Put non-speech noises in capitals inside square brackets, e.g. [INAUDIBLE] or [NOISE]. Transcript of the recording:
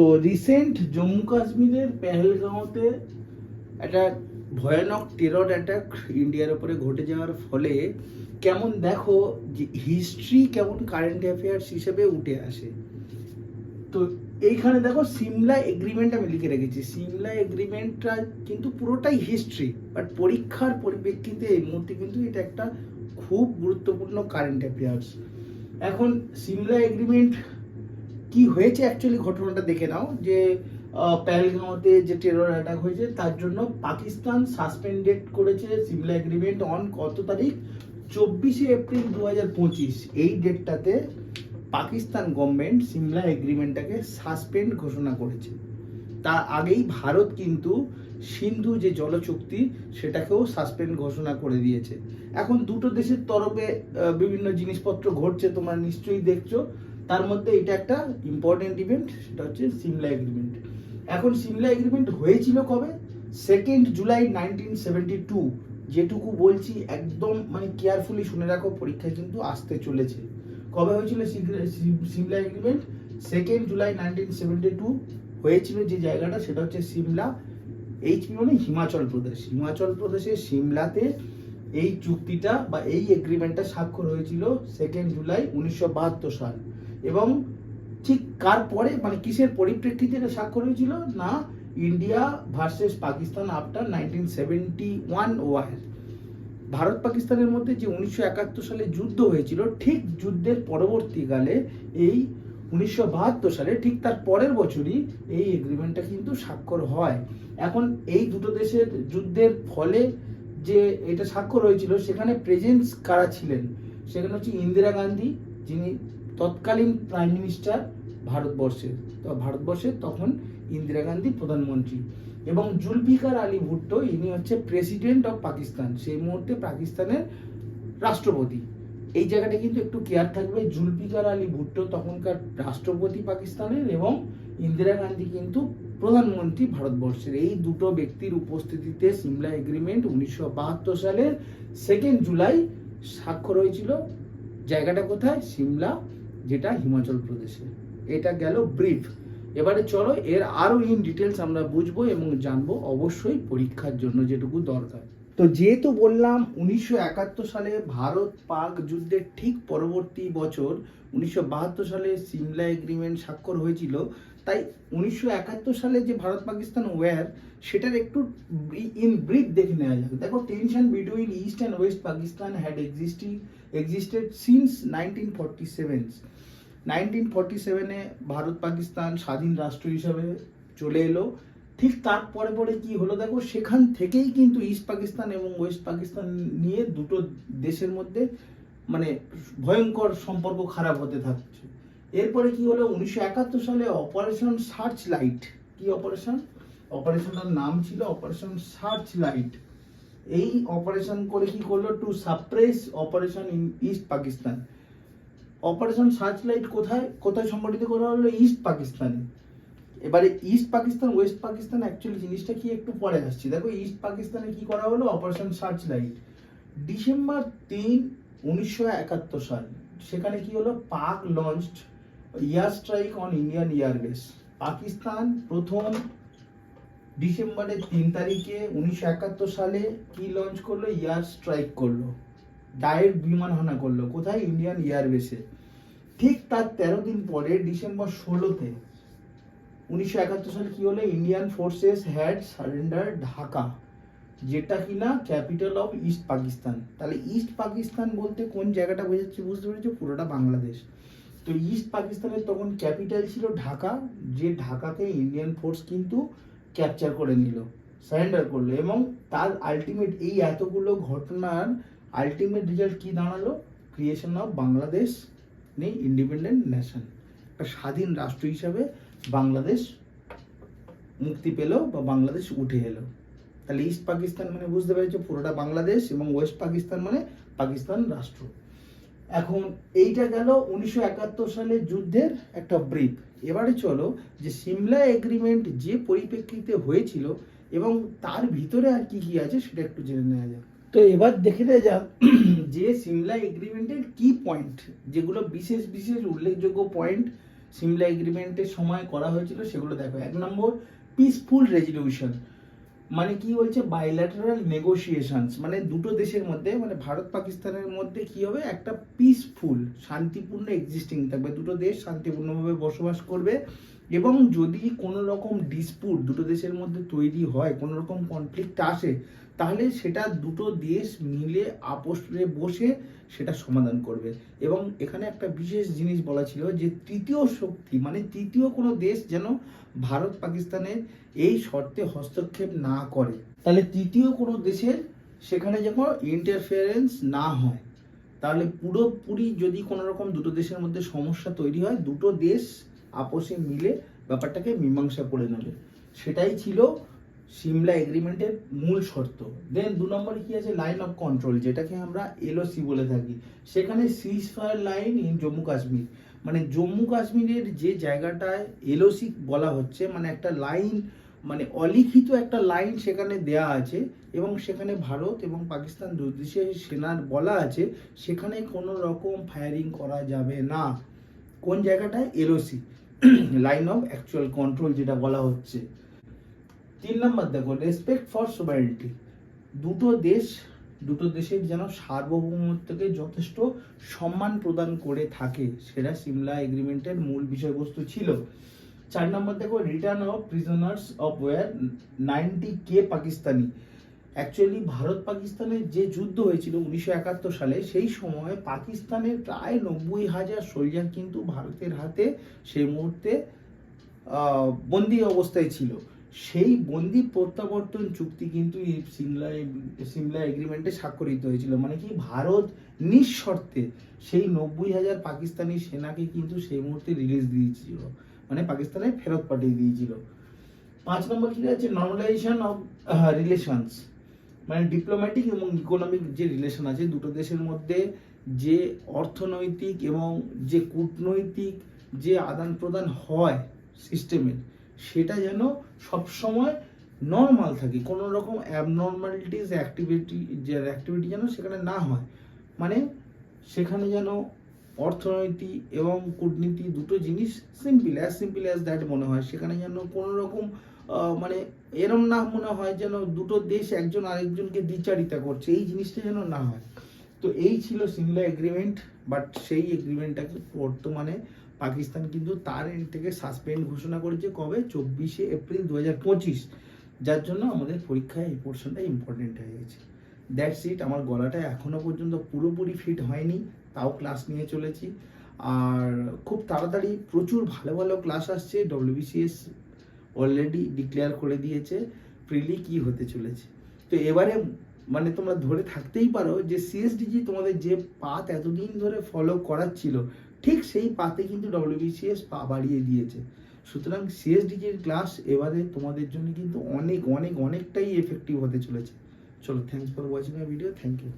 তো রিসেন্ট জম্মু কাশ্মীরের পেহেলগাঁওতে একটা ভয়ানক টেরর অ্যাটাক ইন্ডিয়ার উপরে ঘটে যাওয়ার ফলে কেমন দেখো যে হিস্ট্রি কেমন কারেন্ট অ্যাফেয়ার্স হিসেবে উঠে আসে। তো এইখানে দেখো সিমলা এগ্রিমেন্ট আমি লিখে রেখেছি। সিমলা এগ্রিমেন্টটা কিন্তু পুরোটাই হিস্ট্রি বাট পরীক্ষার পরিপ্রেক্ষিতে এই মুহূর্তে কিন্তু এটা একটা খুব গুরুত্বপূর্ণ কারেন্ট অ্যাফেয়ার্স এখন সিমলা এগ্রিমেন্ট কি হয়েছে অ্যাকচুয়ালি ঘটনাটা দেখে নাও যে প্যালগাঁওতে যে টেরর অ্যাটাক হয়েছে, তার জন্য পাকিস্তান সাসপেন্ডেড করেছে সিমলা এগ্রিমেন্ট অন কত তারিখ? চব্বিশে এপ্রিল দু হাজার পঁচিশ। এই ডেটটাতে পাকিস্তান গভর্নমেন্ট সিমলা এগ্রিমেন্টটাকে সাসপেন্ড ঘোষণা করেছে। তার আগেই ভারত কিন্তু সিন্ধু যে জলচুক্তি সেটাকেও সাসপেন্ড ঘোষণা করে দিয়েছে। এখন দুটো দেশের তরফে বিভিন্ন জিনিসপত্র ঘটছে, তোমরা নিশ্চয়ই দেখছ। তার মধ্যে এটা একটা ইম্পর্টেন্ট ইভেন্ট সেটা হচ্ছে সিমলা এগ্রিমেন্ট এখন সিমলা এগ্রিমেন্ট হয়েছিল কবে? Second July nineteen seventy two যেটুকু বলছি, একদম মানে কেয়ারফুলি শুনে রাখো, পরীক্ষায় কিন্তু আসতে চলেছে। কবে হয়েছিল Shimla agreement second July nineteen seventy two হয়েছিল যে জায়গাটা, সেটা হচ্ছে সিমলা এইচপি মানে হিমাচল প্রদেশ হিমাচল প্রদেশের সিমলাতে এই চুক্তিটা বা এই এগ্রিমেন্টটা স্বাক্ষর হয়েছিল সেকেন্ড জুলাই উনিশশো বাহাত্তর সাল। এবং ঠিক কার পরে মানে কিসের পরিপ্রেক্ষিতে এটা স্বাক্ষর হয়েছিল? না, India versus Pakistan after nineteen seventy one war. Bharat পাকিস্তানের মধ্যে যে উনিশশো একাত্তর সালে যুদ্ধ হয়েছিল, ঠিক যুদ্ধের পরবর্তীকালে এই উনিশশো বাহাত্তর সালে, ঠিক তার পরের বছরই এই এগ্রিমেন্টটা কিন্তু স্বাক্ষর হয়। এখন এই দুটো দেশের যুদ্ধের ফলে যে এটা স্বাক্ষর হয়েছিল, সেখানে প্রেজেন্স কারা ছিলেন? সেখানে হচ্ছে ইন্দিরা গান্ধী, যিনি তৎকালীন প্রাইম মিনিস্টার ভারতবর্ষের ভারতবর্ষের তখন ইন্দিরা গান্ধী প্রধানমন্ত্রী। এবং জুলফিকার আলী ভুট্টো, ইনি হচ্ছে প্রেসিডেন্ট অফ পাকিস্তান সেই মুহূর্তে পাকিস্তানের রাষ্ট্রপতি। এই জায়গাটা কিন্তু একটু কেয়ার থাকবে। জুলফিকার আলী ভুট্টো তখনকার রাষ্ট্রপতি পাকিস্তানের এবং ইন্দিরা গান্ধী কিন্তু প্রধানমন্ত্রী ভারতবর্ষের। এই দুটো ব্যক্তির উপস্থিতিতে সিমলা এগ্রিমেন্ট উনিশশো বাহাত্তর সালের সেকেন্ড জুলাই স্বাক্ষর হয়েছিল। জায়গাটা কোথায়? সিমলা যেটা হিমাচল প্রদেশে। এটা গেল ব্রিফ। এবারে চলো, এর আরও ইন ডিটেলস আমরা বুঝব এবং জানব অবশ্যই পরীক্ষার জন্য যেটুকু দরকার। তো যেহেতু বললাম, উনিশশো একাত্তর সালে ভারত পাক যুদ্ধের ঠিক পরবর্তী বছর, উনিশশো বাহাত্তর সালে সিমলা এগ্রিমেন্ট স্বাক্ষর হয়েছিল তাই উনিশশো একাত্তর সালে যে ভারত পাকিস্তান ওয়ার সেটার একটু ইন ব্রিফ দেখে নেওয়া যাক। দেখো tension between east and west Pakistan had existing existed since nineteen forty seven nineteen forty সেভেনে ভারত পাকিস্তান স্বাধীন রাষ্ট্র হিসাবে চলে এলো। ঠিক তারপরে পরে কি হলো দেখো, সেখান থেকেই কিন্তু ইস্ট পাকিস্তান এবং ওয়েস্ট পাকিস্তান নিয়ে দুটো দেশের মধ্যে মানে ভয়ঙ্কর সম্পর্ক খারাপ হতে থাকছে। এরপরে কি হলো? উনিশশো একাত্তর সালে অপারেশন সার্চ লাইট কি অপারেশন অপারেশনটার নাম ছিল অপারেশন সার্চ লাইট এই অপারেশন করে কি করল? To suppress operation in east Pakistan operation searchlight কোথায়? কোথায় সংগঠিত করা হলো? ইস্ট পাকিস্তানে এবারে east Pakistan west Pakistan actually জিনিসটা কি একটু পরে আসছে। দেখো ইস্ট পাকিস্তানে কি করা হলো? অপারেশন সার্চ লাইট ডিসেম্বর তিন, উনিশশো একাত্তর সাল। সেখানে কি হলো? Pak launched air strike on Indian airbase Pakistan প্রথম ডিসেম্বরের তিন তারিখে উনিশশো একাত্তর সালে কি লঞ্চ করল? এয়ার স্ট্রাইক করল। ডাইরেক্ট বিমান হানা করল। কোথায়? ইন্ডিয়ান এয়ারবেসে ঠিক তার তেরো দিন পরে ডিসেম্বর ষোলোতে উনিশশো একাত্তর সালে কি হলো? Indian forces had surrender Dhaka যেটা কিনা ক্যাপিটাল অফ ইস্ট পাকিস্তান তাহলে ইস্ট পাকিস্তান বলতে কোন জায়গাটা বোঝাচ্ছে? বুঝতে পেরেছ? পুরোটা বাংলাদেশ। তো ইস্ট পাকিস্তানের তখন ক্যাপিটাল ছিল ঢাকা, যে ঢাকাকে ইন্ডিয়ান ফোর্স কিন্তু ক্যাপচার করে নিল সারেন্ডার করল এবং তার আলটিমেট এই এতগুলো ঘটনার আলটিমেট রেজাল্ট কি দাঁড়াল? ক্রিয়েশন অফ বাংলাদেশ নেই ইন্ডিপেন্ডেন্ট নেশন একটা স্বাধীন রাষ্ট্র হিসাবে বাংলাদেশ মুক্তি পেল বা বাংলাদেশ উঠে এলো। তাহলে ইস্ট পাকিস্তান মানে বুঝতে পেরেছ, পুরোটা বাংলাদেশ এবং ওয়েস্ট পাকিস্তান মানে পাকিস্তান রাষ্ট্র। এখন এইটা গেল উনিশশো একাত্তর সালের যুদ্ধের একটা ব্রিফ এবারে চলো যে সিমলা এগ্রিমেন্ট যে পরিপ্রেক্ষিতে হয়েছিল এবং তার ভিতরে আর কি কি আছে সেটা একটু জেনে নেওয়া যাক। তো এবার দেখে নেওয়া যাক [CLEARS THROAT] যে সিমলা এগ্রিমেন্টের কি পয়েন্ট যেগুলো বিশেষ বিশেষ উল্লেখযোগ্য পয়েন্ট সিমলা এগ্রিমেন্টের সময় করা হয়েছিল সেগুলো দেখো। এক নম্বর পিসফুল রেজলিউশন মানে কি বলছে? বাইল্যাটারাল নেগোসিয়েশনস মানে দুটো দেশের মধ্যে মানে ভারত পাকিস্তানের মধ্যে কি হবে? একটা পিসফুল শান্তিপূর্ণ এক্সিস্টিং থাকবে। দুটো দেশ শান্তিপূর্ণভাবে বসবাস করবে। এবং যদি কোনো রকম ডিসপুট দুটো দেশের মধ্যে তৈরি হয় কোনো রকম কনফ্লিক্ট আসে, তাহলে সেটা দুটো দেশ মিলে আপোষে বসে সেটা সমাধান করবে। এবং এখানে একটা বিশেষ জিনিস বলা ছিল যে তৃতীয় শক্তি মানে তৃতীয় কোনো দেশ যেন ভারত পাকিস্তানের এই শর্তে হস্তক্ষেপ না করে। তাহলে তৃতীয় কোনো দেশের সেখানে যখন ইন্টারফিয়ারেন্স না হয়। তাহলে পুরোপুরি যদি কোনো রকম দুটো দেশের মধ্যে সমস্যা তৈরি হয়, দুটো দেশ আপোষে মিলে ব্যাপারটাকে মীমাংসা করে নেবে। সেটাই ছিল সিমলা এগ্রিমেন্টের মূল শর্ত। দেন দু নম্বরে কি আছে? লাইন অফ কন্ট্রোল যেটাকে আমরা এলওসি বলে থাকি। সেখানে ceasefire line in Jammu Kashmir মানে জম্মু কাশ্মীরের যে জায়গাটায় এলওসি বলা হচ্ছে মানে একটা লাইন মানে অলিখিত একটা লাইন সেখানে দেয়া আছে এবং সেখানে ভারত এবং পাকিস্তান দুই দেশের সেনার বলা আছে, সেখানে কোনো রকম ফায়ারিং করা যাবে না। কোন জায়গাটায়? LOC line of actual control যেটা বলা হচ্ছে। তিন নম্বর দেখো রেসপেক্ট ফর সোভারেন্টি দুটো দেশ, দুটো দেশের যেন সার্বভৌমত্বকে যথেষ্ট সম্মান প্রদান করে থাকে, সেটা সিমলা এগ্রিমেন্টের মূল বিষয়বস্তু ছিল। চার নম্বর দেখো return of prisoners of war ninety K Pakistani. Actually Bharat পাকিস্তানের যে যুদ্ধ হয়েছিল উনিশশো একাত্তর সালে, সেই সময় পাকিস্তানের প্রায় নব্বই হাজার সোলজার কিন্তু ভারতের হাতে সেই মুহূর্তে বন্দি অবস্থায় ছিল। সেই বন্দি প্রত্যাবর্তন চুক্তি কিন্তু সিমলা সিমলা এগ্রিমেন্টে স্বাক্ষরিত হয়েছিল। মানে কি, ভারত নিঃশর্তে সেই নব্বই হাজার পাকিস্তানি সেনাকে কিন্তু সেই মুহূর্তে রিলিজ দিয়েছিল। মানে পাকিস্তানে ফেরত পাঠিয়ে দিয়েছিল। পাঁচ নম্বর কি আছে? নর্মালাইজেশন অফ রিলেশনস মানে ডিপ্লোম্যাটিক এবং ইকোনমিক যে রিলেশন আছে, দুটো দেশের মধ্যে যে অর্থনৈতিক এবং যে কূটনৈতিক যে আদান প্রদান হয় সিস্টেমের সেটা যেন সবসময় নর্মাল থাকে। কোনো রকম অ্যাবনর্মালিটিস অ্যাক্টিভিটি যে অ্যাক্টিভিটি যেন সেখানে না হয়। মানে সেখানে যেন অর্থনীতি এবং কূটনীতি দুটো জিনিস simple as simple as that মনে হয়। সেখানে যেন কোনো রকম মানে এরম না মনে হয় যেন দুটো দেশ একজন আরেকজনকে দ্বিচারিতা করছে। এই জিনিসটা যেন না হয়। তো এই ছিল সিমলা এগ্রিমেন্ট বাট সেই এগ্রিমেন্টটাকে বর্তমানে পাকিস্তান কিন্তু তার এন্ড থেকে সাসপেন্ড ঘোষণা করেছে কবে? চব্বিশে এপ্রিল দু হাজার পঁচিশ। যার জন্য আমাদের পরীক্ষায় এই পোর্শনটা ইম্পর্টেন্ট হয়ে গেছে। দ্যাটস ইট আমার গলাটা এখনও পর্যন্ত পুরোপুরি ফিট হয়নি। তাও ক্লাস নিয়ে চলেছি। আর খুব তাড়াতাড়ি প্রচুর ভালো ভালো ক্লাস আসছে। ডব্লিউবিসিএস অলরেডি ডিক্লেয়ার করে দিয়েছে প্রিলি কি হতে চলেছে। তো এবারে মানে তোমরা ধরে থাকতেই পারো যে সিএসডিজি তোমাদের যে পাত এতদিন ধরে ফলো করাচ্ছিল, ঠিক সেই পাতে কিন্তু ডব্লিউবিসিএস পা বাড়িয়ে দিয়েছে। সুতরাং সিএসডিজির ক্লাস এবারে তোমাদের জন্য কিন্তু অনেক অনেক, অনেকটাই এফেক্টিভ হতে চলেছে। চলো thanks for watching my video thank you